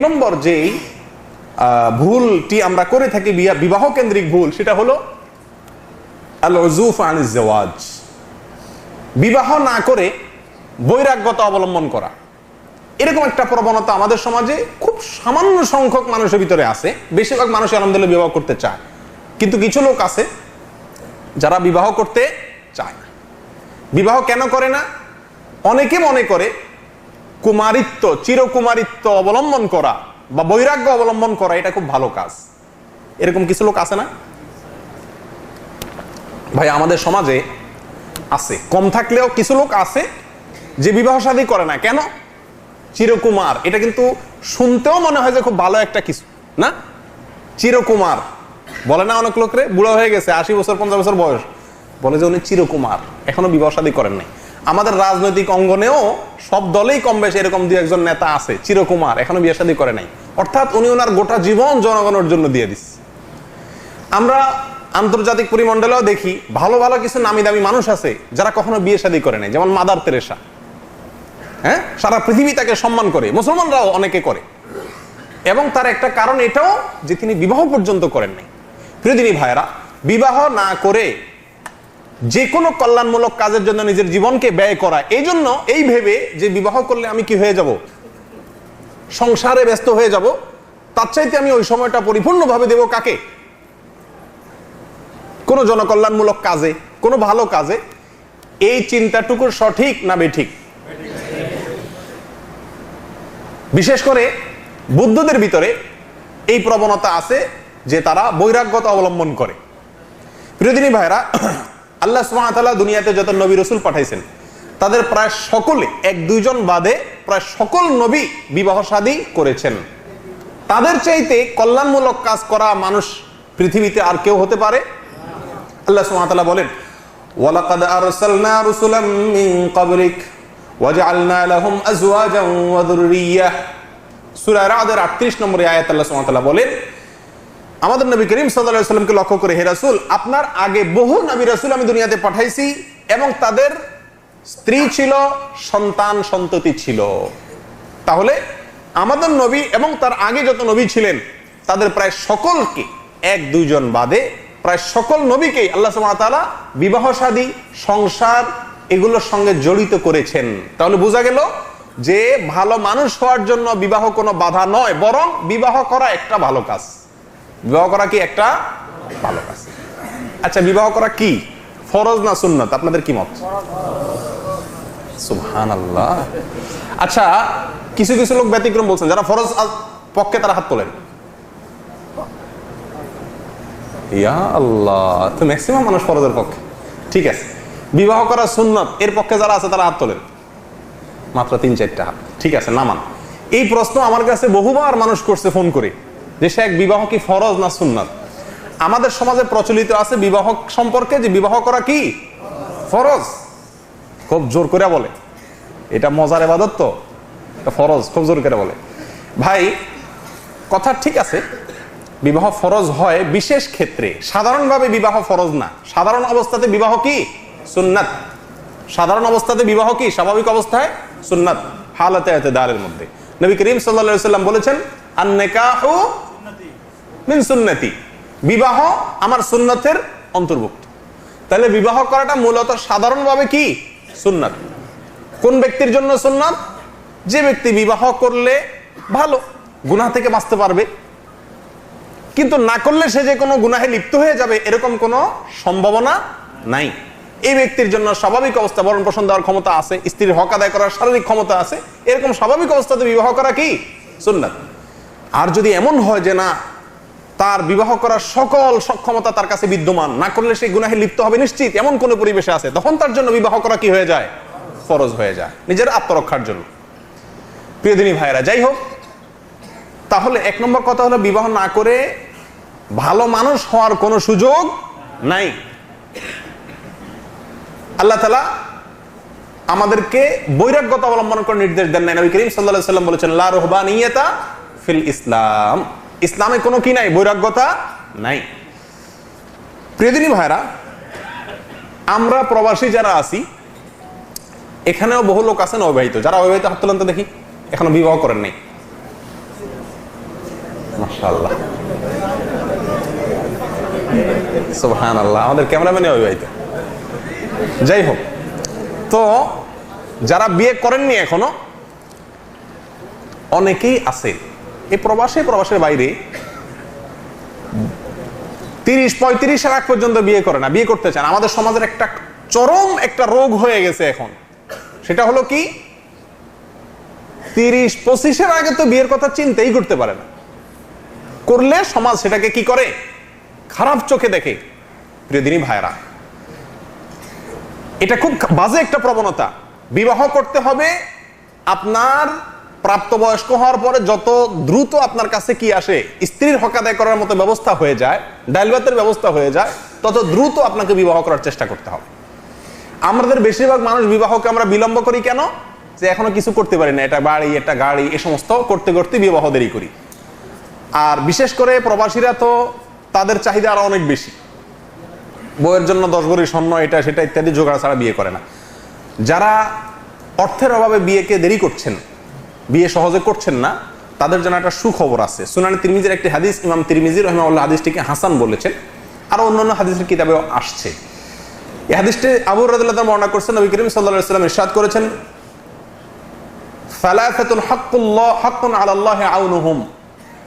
নম্বর যেই ভুলটি আমরা করে থাকি বিবাহ কেন্দ্রিক ভুল, সেটা হলো বিবাহ না করে বৈরাগ্যতা অবলম্বন করা। এরকম একটা প্রবণতা আমাদের সমাজে খুব সামান্য সংখ্যক মানুষের ভিতরে আছে। বেশিরভাগ মানুষ আলহামদুলিল্লাহ বিবাহ করতে চায়। কিন্তু কিছু লোক আছে যারা বিবাহ করতে চায় না। বিবাহ কেন করে না? অনেকে মনে করে কুমারিত্ব, চিরকুমারিত্ব অবলম্বন করা বা বৈরাগ্য অবলম্বন করা, এটা খুব ভালো কাজ। এরকম কিছু লোক আছে না? ভাই, আমাদের সমাজে আছে। কম থাকলেও কিছু লোক আছে যে বিবাহ শাদী করে না। কেন? চিরকুমার, এটা কিন্তু শুনতেও মনে হয় যে খুব ভালো একটা কিছু, না? চিরকুমার। বলে না অনেক লোকরে বুড়ো হয়ে গেছে, আশি বছর, পঞ্চাশ বছর বয়স। বলে যে উনি চিরকুমার, এখনও বিবাহ শাদী করেন নাই। আমাদের রাজনৈতিক অঙ্গনেও সব দলেই কম বেশি এরকম দুই একজন নেতা আছে, চিরকুমার, এখনও বিয়ে শাদী করে নাই। অর্থাৎ উনি ওনার গোটা জীবন জনগণের জন্য দিয়ে দিচ্ছে আমরা আন্তর্জাতিক পরিমণ্ডলেও দেখি, ভালো ভালো কিছু নামি দামি মানুষ আছে, যারা কখনো বিয়ে শাদী করে নাই, যেমন মাদার তেরেসা। হ্যাঁ? সারা পৃথিবী তাকে সম্মান করে, মুসলমানরাও অনেকে করে। এবং তার একটা কারণ এটাও যে তিনি বিবাহ পর্যন্ত করেন নাই। প্রিয়দিনী ভাইয়েরা, বিবাহ না করে যে কোনো কল্যাণমূলক কাজের জন্য নিজের জীবনকে ব্যয় করা। এই জন্য এই ভেবে যে বিবাহ করলে আমি কি হয়ে যাব? সংসারে ব্যস্ত হয়ে যাব? তার চাইতে আমি ওই সময়টা পরিপূর্ণভাবে দেব কাকে? কোনো জনকল্যাণমূলক কাজে, কোনো ভালো কাজে। এই চিন্তাটুকু সঠিক না বেঠিক? বিশেষ করে বুদ্ধদের ভিতরে এই প্রবণতা আছে যে তারা বৈরাগ্যতা অবলম্বন করে। প্রিয়দিনী ভাইরা আল্লাহ সুমাতাল্লাহ দুনিয়াতে যত নবী রসুল পাঠাইছেন, তাদের প্রায় সকলে, এক, দুইজন বাদে প্রায় সকল নবী বিবাহ শাদী করেছেন। তাদের চাইতে কল্যাণমূলক কাজ করা মানুষ পৃথিবীতে আর কেউ হতে পারে? আল্লাহ সুমাতাল্লাহ বলেন, ওয়ালাকাদ আরসালনা রুসুলাম মিন ক্বাবলিক, ওয়াজআলনা লাহুম আজওয়াজান ওয়া যুররিয়াহ। সূরা রাদের 38 নম্বরে আয়াত আল্লাহ সুবহানাহু ওয়া তাআলা বলেন আমাদের নবী করিম সাল্লাল্লাহু সাল্লামকে লক্ষ্য করে, হে রাসূল, আপনার আগে বহু নবী রাসূল আমি দুনিয়াতে পাঠাইছি এবং তাদের স্ত্রী ছিল, সন্তান সন্ততি ছিল। তাহলে আমাদের নবী এবং তার আগে যত নবী ছিলেন, তাদের প্রায় সকলকে, এক দুইজন বাদে, প্রায় সকল নবীকেই আল্লাহ ওয়া বিবাহ শাদী সংসার এগুলোর সঙ্গে জড়িত করেছেন। তাহলে বোঝা গেল যে ভালো মানুষ হওয়ার জন্য বিবাহ কোনো বাধা নয়, বরং বিবাহ করা একটা ভালো কাজ। বিবাহ করা কি একটা ভালো কাজ আচ্ছা বিবাহ করা কি? ফরজ না সুন্নত? আপনাদের কি মত? আল্লাহ আচ্ছা কিছু কিছু লোক ব্যতিক্রম বলছেন, যারা ফরজ পক্ষে তারা হাত তোলেন। ইয়া আল্লাহ, তো ম্যাক্সিমাম মানুষ ফরজের পক্ষে। ঠিক আছে। বিবাহ করা সুন্নত, এর পক্ষে যারা আছে তারা হাত তোলেন। মাত্র তিন চারটা হাত। ঠিক আছে, নামান। এই প্রশ্ন আমার কাছে বহুবার মানুষ করছে, ফোন করে। যে শেখ বিবাহ কি ফরজ না সুন্নত? আমাদের সমাজে প্রচলিত আছে বিবাহ সম্পর্কে যে বিবাহ করা কি? ফরজ। খুব জোর করে বলে। এটা মজার এবাদত তো। ফরজ, খুব জোর করে বলে। ভাই, কথা ঠিক আছে। বিবাহ ফরজ হয় বিশেষ ক্ষেত্রে। সাধারণভাবে বিবাহ ফরজ না। সাধারণ অবস্থাতে বিবাহ কি? সুন্নাত। সাধারণ অবস্থাতে বিবাহ কি? স্বাভাবিক অবস্থায় সুন্নাত। হালাতে দালের মধ্যে। নবী করিম সাল্লা সাল্লাম বলেছেন, আন্নেকাহু মিন সুন্নতি। বিবাহ আমার সুন্নতের অন্তর্ভুক্ত। তাহলে বিবাহ করাটা মূলত সাধারণভাবে কি? সুন্নাত। কোন ব্যক্তির জন্য সুন্নাত? যে ব্যক্তি বিবাহ করলে ভালো, গুনাহ থেকে বাঁচতে পারবে। কিন্তু না করলে সে যে কোনো গুনাহে লিপ্ত হয়ে যাবে, এরকম কোনো সম্ভাবনা নাই। এই ব্যক্তির জন্য স্বাভাবিক অবস্থা বরণ পোষণ দেওয়ার ক্ষমতা আছে, স্ত্রীর হক আদায় করার শারীরিক ক্ষমতা আছে, এরকম স্বাভাবিক অবস্থাতে বিবাহ করা কি? সুন্নাত। আর যদি এমন হয় যে না তার বিবাহ করার সকল সক্ষমতা তার কাছে বিদ্যমান। না করলে সেই গুনাহে লিপ্ত হবে নিশ্চিত। এমন কোন পরিবেশে আছে। তখন তার জন্য বিবাহ করা কি হয়ে যায়? ফরজ হয়ে যায়। নিজের আত্মরক্ষার জন্য। প্রিয়দিনী ভাইরা যাই হোক, তাহলে এক নম্বর কথা হলো বিবাহ না করে ভালো মানুষ হওয়ার কোনো সুযোগ নাই। আল্লাহ তালা আমাদেরকে বৈরাগ্যতা অবলম্বন করে নির্দেশ দেন নাই। নবী করিম সাল্লাহ সাল্লাম বলেছেন, লা রহবানিয়তা ফিল ইসলাম। ইসলামে কোনো কি নাই? বৈরাগ্যতা নাই। প্রিয়দিনী ভাইরা আমরা প্রবাসী যারা আছি, এখানেও বহু লোক আছেন অবিবাহিত। যারা অবিবাহিত, হাত তোলেন দেখি, এখনও বিবাহ করেন নাই। মাশাআল্লাহ। সুবহান আল্লাহ আমাদের ক্যামেরাম্যানে অবিবাহিত। যাই হোক, তো যারা বিয়ে করেননি এখনও, অনেকেই আছে। এই প্রবাসে, প্রবাসের বাইরে তিরিশ, পঁয়ত্রিশ আগ পর্যন্ত বিয়ে করে না, বিয়ে করতে চান আমাদের সমাজের একটা চরম একটা রোগ হয়ে গেছে এখন। সেটা হলো কি? তিরিশ, পঁচিশের আগে তো বিয়ের কথা চিন্তাই করতে পারে না। করলে সমাজ সেটাকে কি করে? খারাপ চোখে দেখে। প্রিয় দিনী ভাইরা এটা খুব বাজে একটা প্রবণতা। বিবাহ করতে হবে আপনার প্রাপ্তবয়স্ক হওয়ার পরে যত দ্রুত আপনার কাছে কি আসে, স্ত্রীর হক আদায় করার মতো ব্যবস্থা হয়ে যায় ডাইলবাতের ব্যবস্থা হয়ে যায়, তত দ্রুত আপনাকে বিবাহ করার চেষ্টা করতে হবে। আমাদের বেশিরভাগ মানুষ বিবাহকে আমরা বিলম্ব করি কেন? যে এখনও কিছু করতে পারি না, এটা বাড়ি, এটা গাড়ি, এ সমস্ত করতে করতে বিবাহ দেরি করি। আর বিশেষ করে প্রবাসীরা তো তাদের চাহিদা আরও অনেক বেশি। বইয়ের জন্য দশ ভরি স্বর্ণ, এটা, সেটা ইত্যাদি জোগাড় ছাড়া বিয়ে করে না। যারা অর্থের অভাবে বিয়েকে দেরি করছেন বিয়ে সহজে করছেন না, তাদের জন্য একটা সুখবর আছে। সুনানি তিরমিজির একটি হাদিস, ইমাম তিরমিজি রহমাউল্লাহ হাদিসটিকে হাসান বলেছেন আর অন্যান্য হাদিসের কিতাবেও আসছে। এই হাদিসটি আবু রাদিল্লাহ বর্ণনা করছেন, নবী করিম আলাইহি সাল্লাম ইরশাদ করেছেন ফালাসাতুন হাক্কুল্লাহ হাক্কুন আলাল্লাহ আউনুহুম।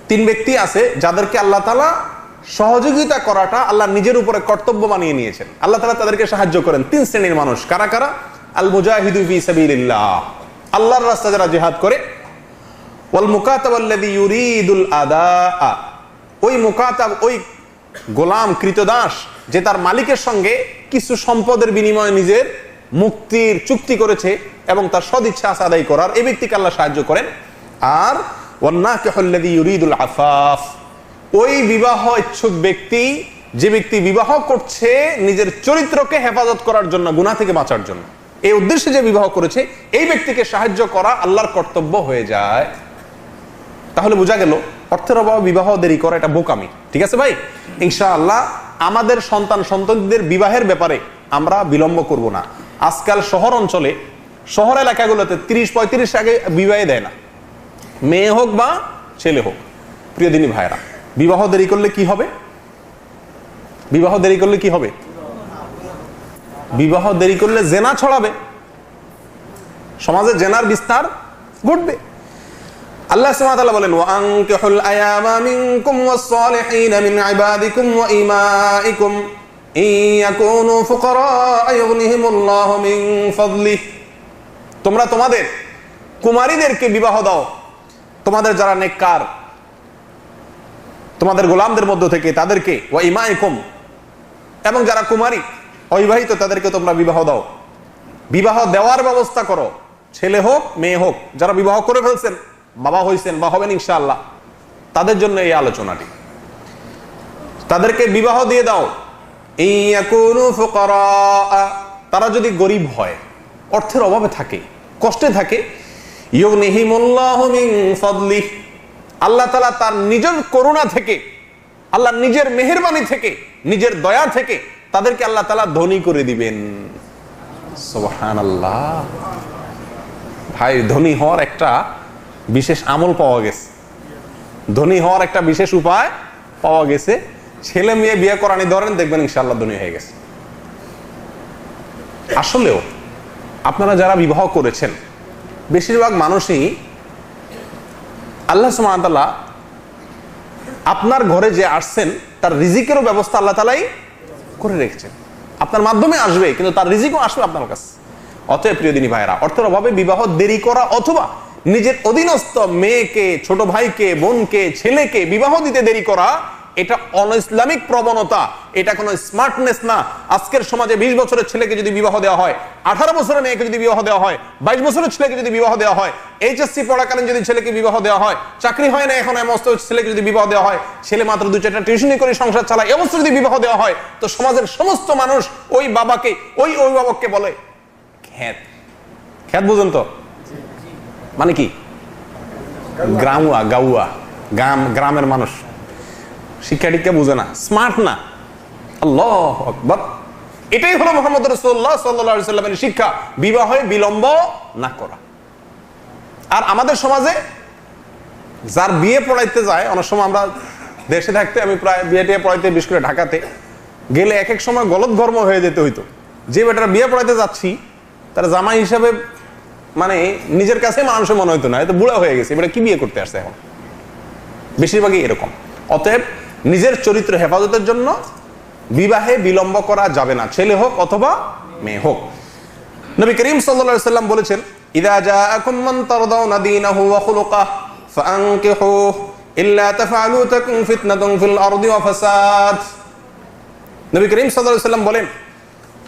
তিন ব্যক্তি আছে যাদেরকে আল্লাহ তালা সহযোগিতা করাটা আল্লাহ নিজের উপরে কর্তব্য বানিয়ে নিয়েছেন। আল্লাহ তালা তাদেরকে সাহায্য করেন। তিন শ্রেণির মানুষ, কারা কারা? আল মুজাহিদু ফি সাবিলিল্লাহ। আল্লাহর রাস্তা যারা জিহাদ করে, ওয়াল মুকাতাব আল্লাযী ইউরিদুল আদা ওই মুকাতাব, ওই গোলাম কৃতদাস যে তার মালিকের সঙ্গে কিছু সম্পদের বিনিময়ে নিজের মুক্তির চুক্তি করেছে এবং তার সদিচ্ছা আদায় করার এই ব্যক্তিকে আল্লাহ সাহায্য করেন। আর ওয়ান্নাকিহুল্লাযী ইউরিদুল আফাফ, ওই বিবাহ ইচ্ছুক ব্যক্তি যে ব্যক্তি বিবাহ করছে নিজের চরিত্রকে হেফাজত করার জন্য, গুনাহ থেকে বাঁচার জন্য। এই উদ্দেশ্যে যে বিবাহ করেছে, এই ব্যক্তিকে সাহায্য করা আল্লাহর কর্তব্য হয়ে যায়। তাহলে বোঝা গেল, অর্থের অভাবে বিবাহ দেরি করা এটা বোকামি। ঠিক আছে ভাই? ইনশাআল্লাহ আমাদের সন্তান সন্তানদের বিবাহের ব্যাপারে আমরা বিলম্ব করব না। আজকাল শহর অঞ্চলে, শহর এলাকাগুলোতে তিরিশ পঁয়ত্রিশ আগে বিবাহে দেয় না। মেয়ে হোক বা ছেলে হোক, প্রিয় দিনী ভাইরা বিবাহ দেরি করলে কি হবে? বিবাহ দেরি করলে কি হবে? বিবাহ দেরি করলে জেনা ছড়াবে। সমাজে জেনার বিস্তার ঘটবে। আল্লাহ বলেন, ওয়া আয়ামা মিনকুম মিন ইবাদিকুম ওয়া ইমাইকুম ইয়াকুনু ফুকারা ইউগনিহিমুল্লাহু মিন ফাদলিহ। তোমরা তোমাদের কুমারীদেরকে বিবাহ দাও। তোমাদের যারা নেককার, তোমাদের গোলামদের মধ্য থেকে তাদেরকে, ওয়া ইমাইকুম এবং যারা কুমারী অবিবাহিত, তাদেরকে তোমরা বিবাহ দাও। বিবাহ দেওয়ার ব্যবস্থা করো। ছেলে হোক, মেয়ে হোক, যারা বিবাহ করে ফেলছেন, বাবা হয়েছেন বা হবেন ইনশাআল্লাহ, তাদের জন্য এই আলোচনাটি। তাদেরকে বিবাহ দিয়ে দাও। তারা যদি গরিব হয়, অর্থের অভাবে থাকে, কষ্টে থাকে আল্লাহ তাআলা তার নিজের করুণা থেকে, আল্লাহ নিজের মেহেরবানি থেকে, নিজের দয়া থেকে তাদেরকে আল্লাহ তালা ধনী করে দিবেন। ভাই, ধনী হওয়ার একটা বিশেষ আমল পাওয়া গেছে। ধনী হওয়ার একটা বিশেষ উপায় পাওয়া গেছে। ছেলে মেয়ে বিয়ে করানি ধরেন, দেখবেন ইনশাল্লাহ ধনী হয়ে গেছে। আসলেও আপনারা যারা বিবাহ করেছেন, বেশিরভাগ মানুষই আল্লাহ সুমাতাল্লাহ আপনার ঘরে যে আসছেন, তার রিজিকেরও ব্যবস্থা আল্লাহ তালাই করে রেখেছেন আপনার মাধ্যমে আসবে, কিন্তু তার রিজিকও আসবে আপনার কাছে। অতএব প্রিয় দিনী ভাইরা অর্থের অভাবে বিবাহ দেরি করা অথবা নিজের অধীনস্থ মেয়েকে, ছোট ভাইকে, বোনকে, ছেলেকে বিবাহ দিতে দেরি করা এটা অন ইসলামিক প্রবণতা, এটা কোনো স্মার্টনেস না। আজকের সমাজে বিশ বছরের ছেলেকে যদি বিবাহ দেওয়া হয়, আঠারো বছরের মেয়েকে যদি বিবাহ দেওয়া হয়, বাইশ বছরের ছেলেকে যদি বিবাহ দেওয়া হয়, এইচএসসি পড়াকালীন যদি ছেলেকে বিবাহ দেওয়া হয়, চাকরি হয় না এখন এমস্ত ছেলেকে যদি বিবাহ দেওয়া হয়, ছেলে মাত্র দু চারটা টিউশনি করে সংসার চালায় এমস্ত যদি বিবাহ দেওয়া হয়, তো সমাজের সমস্ত মানুষ ওই বাবাকে, ওই অভিভাবককে বলে, খ্যাত। খ্যাত বুঝুন তো। মানে কি? গ্রামুয়া গাউয়া, গ্রাম, গ্রামের মানুষ। শিক্ষা বুঝে না স্মার্ট না। আল্লাহ আকবর। এটাই হলো মোহাম্মদ রসুল্লাহ সাল্লাহ সাল্লামের শিক্ষা, বিবাহে বিলম্ব না করা। আর আমাদের সমাজে যার বিয়ে পড়াইতে যায়, অনেক সময় আমরা দেশে থাকতে, আমি প্রায় বিয়ে টিয়ে পড়াইতে, বিশেষ করে ঢাকাতে, গেলে এক এক সময় গলত ধর্ম হয়ে যেতে হইতো। যে বেটার বিয়ে পড়াইতে যাচ্ছি, তার জামাই হিসাবে মানে নিজের কাছে মানুষের মনে হইতো না এত বুড়া হয়ে গেছে এবার কি বিয়ে করতে আসছে এখন? বেশিরভাগই এরকম। অতএব নিজের চরিত্র হেফাজতের জন্য বিবাহে বিলম্ব করা যাবে না। ছেলে হোক অথবা মেয়ে হোক। নবী করিম সাল্লাল্লাহু সাল্লাম বলেছেন বলেন,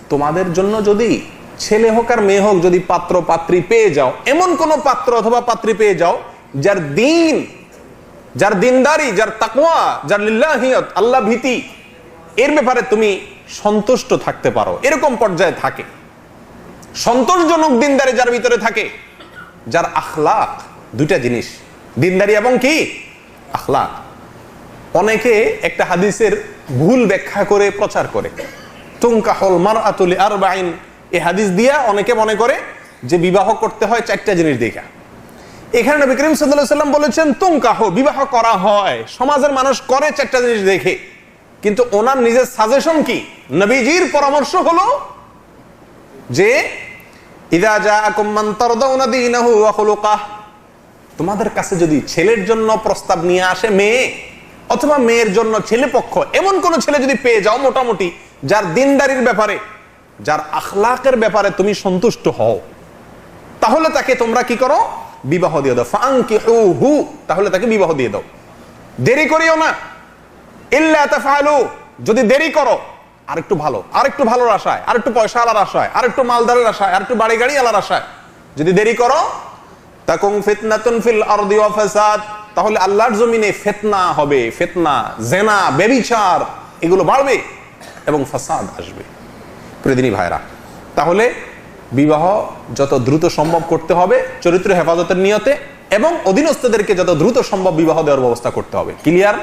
তোমাদের জন্য যদি ছেলে হোক আর মেয়ে হোক যদি পাত্র পাত্রী পেয়ে যাও, এমন কোন পাত্র অথবা পাত্রী পেয়ে যাও, যার দিন যার দিনদারি, যার তাকুয়া যার লিল্লাহিয়ত, আল্লাহ ভীতি, এর ব্যাপারে তুমি সন্তুষ্ট থাকতে পারো। এরকম পর্যায়ে থাকে। সন্তোষজনক দিনদারি যার ভিতরে থাকে, যার আখলাক দুইটা জিনিস। দিনদারি এবং কি? আখলাক। অনেকে একটা হাদিসের ভুল ব্যাখ্যা করে প্রচার করে। তুমকাহল মার আতুলি আর বাইন এই হাদিস দিয়া অনেকে মনে করে যে বিবাহ করতে হয় চারটা জিনিস দেখা। এখানে নবী করিম সাল্লাল্লাহু সাল্লাম বলেছেন, তুমকাহ, বিবাহ করা হয়। সমাজের মানুষ করে চারটা জিনিস দেখে। কিন্তু ওনার নিজের সাজেশন কি? নবীজির পরামর্শ হলো যে তোমাদের কাছে যদি ছেলের জন্য প্রস্তাব নিয়ে আসে মেয়ে, অথবা মেয়ের জন্য ছেলে পক্ষ, এমন কোন ছেলে যদি পেয়ে যাও মোটামুটি, যার দিনদারির ব্যাপারে, যার আখলাকের ব্যাপারে তুমি সন্তুষ্ট হও, তাহলে তাকে তোমরা কি করো? বিবাহ দিয়ে দাও। ফাঙ্কি হু হু তাহলে তাকে বিবাহ দিয়ে দাও। দেরি করিও না। ইল্লা যদি দেরি করো আর একটু ভালো। আর একটু ভালোর আশায় আর একটু পয়সা আলার আশায় আর একটু মালদারের আশায় আর একটু বাড়ি গাড়ি আলার আশায়, যদি দেরি করো আরদি ওয়া ফাসাদ, তাহলে আল্লাহর জমিনে ফিতনা হবে, ফিতনা, জেনা বেবিচার এগুলো বাড়বে এবং ফাসাদ আসবে। প্রিয়দিনী ভাইরা তাহলে বিবাহ যত দ্রুত সম্ভব করতে হবে, চরিত্র হেফাজতের নিয়তে এবং অধীনস্থদেরকে যত দ্রুত সম্ভব বিবাহ দেওয়ার ব্যবস্থা করতে হবে। ক্লিয়ার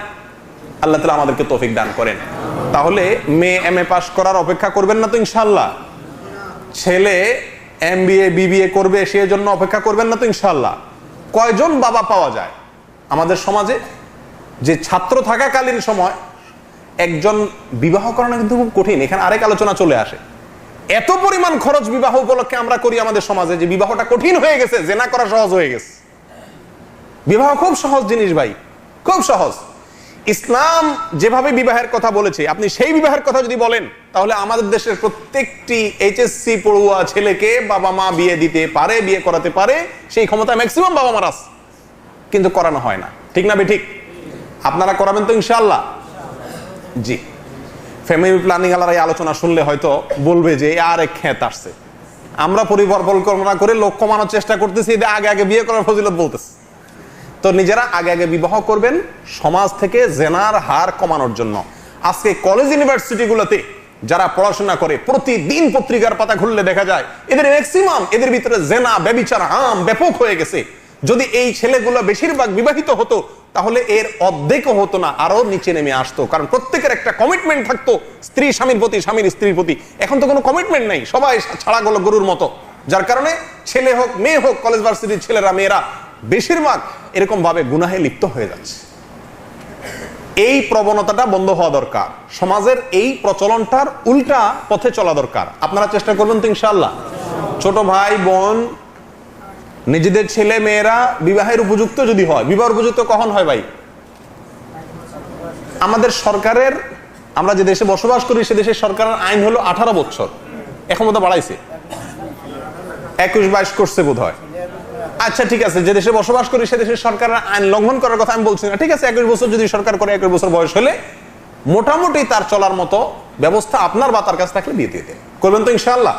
আল্লাহ তালা আমাদেরকে তৌফিক দান করেন। তাহলে মেয়ে এম এ পাশ করার অপেক্ষা করবেন না তো ইনশাল্লাহ ছেলে এম বিএ বিবিএ করবে সে জন্য অপেক্ষা করবেন না তো ইনশাল্লাহ কয়জন বাবা পাওয়া যায়? আমাদের সমাজে যে ছাত্র থাকাকালীন সময় একজন বিবাহ করানো কিন্তু খুব কঠিন। এখানে আরেক আলোচনা চলে আসে। এত পরিমাণ খরচ বিবাহ উপলক্ষে আমরা করি আমাদের সমাজে যে বিবাহটা কঠিন হয়ে গেছে, জেনা করা সহজ হয়ে গেছে। বিবাহ খুব সহজ জিনিস ভাই, খুব সহজ। ইসলাম যেভাবে বিবাহের কথা বলেছে, আপনি সেই বিবাহের কথা যদি বলেন, তাহলে আমাদের দেশের প্রত্যেকটি এইচএসসি পড়ুয়া ছেলেকে বাবা মা বিয়ে দিতে পারে, বিয়ে করাতে পারে, সেই ক্ষমতা ম্যাক্সিমাম বাবা মার আছে। কিন্তু করানো হয় না। ঠিক না বে ঠিক? আপনারা করাবেন তো ইনশাল্লাহ জি। ফ্যামিলি প্ল্যানিং আলার এই আলোচনা শুনলে হয়তো বলবে যে আর এক খেত আসছে। আমরা পরিবার পরিকল্পনা করে লোক কমানোর চেষ্টা করতেছি এদের আগে আগে বিয়ে করার ফজিলত বলতেছে। তো নিজেরা আগে আগে বিবাহ করবেন, সমাজ থেকে জেনার হার কমানোর জন্য। আজকে কলেজ ইউনিভার্সিটিগুলোতে যারা পড়াশোনা করে, প্রতিদিন পত্রিকার পাতা খুললে দেখা যায়, এদের ম্যাক্সিমাম এদের ভিতরে জেনা, ব্যবিচার হাম ব্যাপক হয়ে গেছে। যদি এই ছেলেগুলো বেশিরভাগ বিবাহিত হতো তাহলে এর অর্ধেকও হতো না আরও নিচে নেমে আসতো। কারণ প্রত্যেকের একটা কমিটমেন্ট থাকতো, স্ত্রী স্বামীর প্রতি, স্বামীর স্ত্রীর প্রতি। এখন তো কোনো কমিটমেন্ট নাই, সবাই ছাড়া গেল গরুর মতো। যার কারণে ছেলে হোক, মেয়ে হোক কলেজ ভার্সিটির ছেলেরা, মেয়েরা, বেশিরভাগ এরকম ভাবে গুনাহে লিপ্ত হয়ে যাচ্ছে। এই প্রবণতাটা বন্ধ হওয়া দরকার। সমাজের এই প্রচলনটার উল্টা পথে চলা দরকার। আপনারা চেষ্টা করবেন তো ইনশাল্লাহ ছোট ভাই, বোন নিজেদের ছেলে মেয়েরা বিবাহের উপযুক্ত যদি হয়, বিবাহ উপযুক্ত কখন হয় ভাই? আমাদের সরকারের, আমরা যে দেশে বসবাস করি, সে দেশের সরকারের আইন হলো আঠারো বছর। এখন মতো বাড়াইছে। একুশ বাইশ করছে বোধ হয় আচ্ছা ঠিক আছে, যে দেশে বসবাস করি, সে দেশের সরকারের আইন লঙ্ঘন করার কথা আমি বলছি না। ঠিক আছে, একুশ বছর যদি সরকার করে, একুশ বছর বয়স হলে মোটামুটি তার চলার মতো ব্যবস্থা আপনার বা তার কাছে থাকলে দিয়ে দিয়ে করবেন তো ইনশাল্লাহ